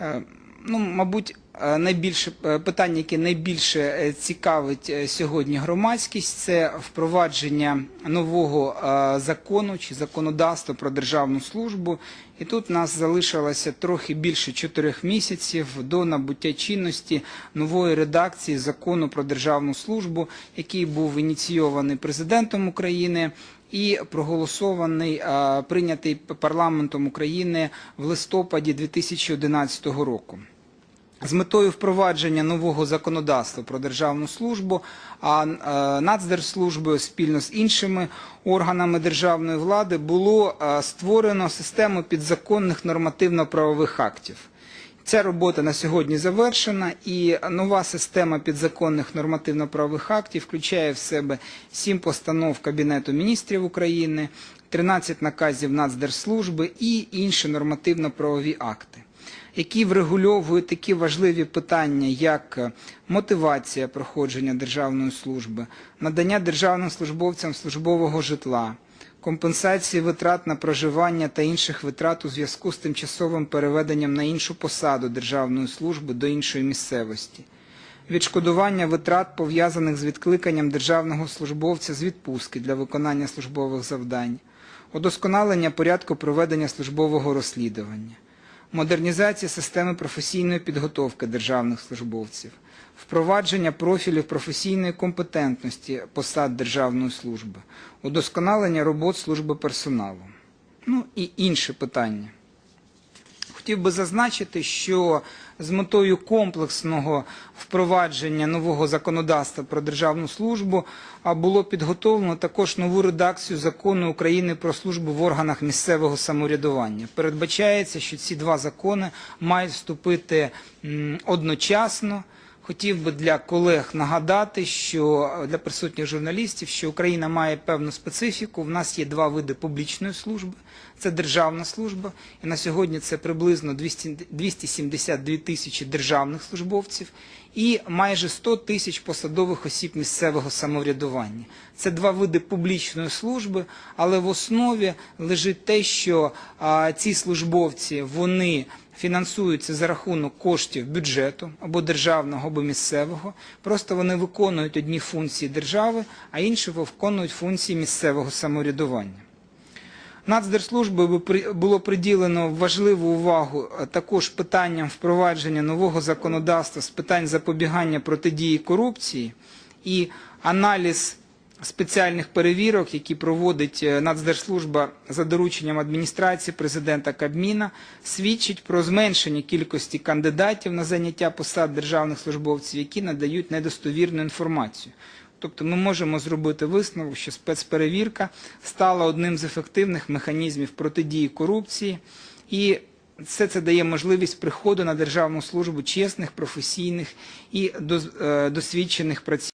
Е, Ну, мабуть, е, найбільше е, питання, яке найбільше цікавить сьогодні громадськість, це впровадження нового закону чи законодавства про державну службу. І тут нас залишилося трохи більше чотирьох місяців до набуття чинності нової редакції закону про державну службу, який був ініційований президентом України і проголосований, е, прийнятий парламентом України в листопаді 2011 року. З метою впровадження нового законодавства про державну службу, а е, Нацдержслужбою спільно з іншими органами державної влади було е, створено систему підзаконних нормативно-правових актів. Ця робота на сьогодні завершена, і нова система підзаконних нормативно-правових актів включає в себе сім постанов Кабінету міністрів України, 13 наказів Нацдержслужби і інші нормативно-правові акти які врегульовують такі важливі питання, як мотивація проходження державної служби, надання державним службовцям службового житла, компенсації витрат на проживання та інших витрат у зв'язку з тимчасовим переведенням на іншу посаду державної служби до іншої місцевості, відшкодування витрат, пов'язаних з відкликанням державного службовця з відпустки для виконання службових завдань, удосконалення порядку проведення службового розслідування модернізація системи професійної підготовки державних службовців, впровадження профілів професійної компетентності посад державної служби, удосконалення робот служби персоналу, ну і інші питання. Хотів би зазначити, що з метою комплексного впровадження нового законодавства про державну службу було підготовлено також нову редакцію закону України про службу в органах місцевого самоврядування. Передбачається, що ці два закони мають вступити одночасно. Хотів би для колег нагадати, що е, для присутніх журналістів, що Україна має певну специфіку. В нас є два види публічної служби: це державна служба, і на сьогодні це приблизно 200, 272 тисячі державних службовців і майже 100 тисяч посадових осіб місцевого самоврядування. Це два види публічної служби, але в основі лежить те, що а, ці службовці вони фінансуються за рахунок коштів бюджету або державного, або місцевого. Просто вони виконують одні функції держави, а інші виконують функції місцевого самоврядування. Нацдержслужбою було приділено важливу увагу е, також питанням впровадження нового законодавства з питань запобігання протидії корупції і аналіз спеціальних перевірок, які проводить е, Нацдержслужба за дорученням адміністрації президента Кабміна, свідчить про зменшення кількості кандидатів на заняття посад державних службовців, які надають недостовірну інформацію. Тобто ми можемо зробити висновок, що спецперевірка стала одним з ефективних механізмів протидії корупції, і все це дає можливість приходу на державну службу чесних, професійних і е, досвідчених працівників.